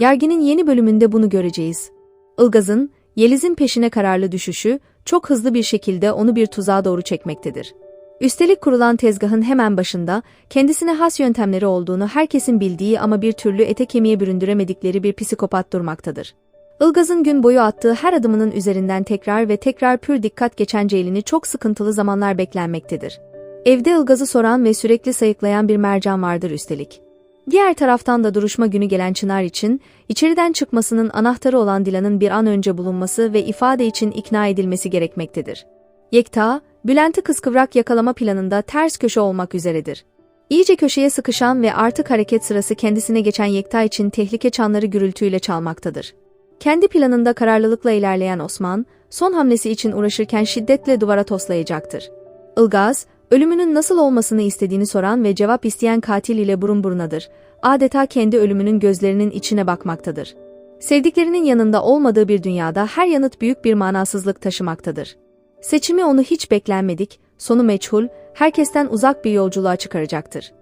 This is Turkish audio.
Yarginin yeni bölümünde bunu göreceğiz. Ilgaz'ın, Yeliz'in peşine kararlı düşüşü, çok hızlı bir şekilde onu bir tuzağa doğru çekmektedir. Üstelik kurulan tezgahın hemen başında, kendisine has yöntemleri olduğunu herkesin bildiği ama bir türlü ete kemiğe büründüremedikleri bir psikopat durmaktadır. Ilgaz'ın gün boyu attığı her adımının üzerinden tekrar ve tekrar pür dikkat geçen Ceylin'i çok sıkıntılı zamanlar beklenmektedir. Evde Ilgaz'ı soran ve sürekli sayıklayan bir mercan vardır üstelik. Diğer taraftan da duruşma günü gelen Çınar için, içeriden çıkmasının anahtarı olan Dilan'ın bir an önce bulunması ve ifade için ikna edilmesi gerekmektedir. Yekta, Bülent'i kıskıvrak yakalama planında ters köşe olmak üzeredir. İyice köşeye sıkışan ve artık hareket sırası kendisine geçen Yekta için tehlike çanları gürültüyle çalmaktadır. Kendi planında kararlılıkla ilerleyen Osman, son hamlesi için uğraşırken şiddetle duvara toslayacaktır. Ilgaz, ölümünün nasıl olmasını istediğini soran ve cevap isteyen katil ile burun burunadır. Adeta kendi ölümünün gözlerinin içine bakmaktadır. Sevdiklerinin yanında olmadığı bir dünyada her yanıt büyük bir manasızlık taşımaktadır. Seçimi onu hiç beklenmedik, sonu meçhul, herkesten uzak bir yolculuğa çıkaracaktır.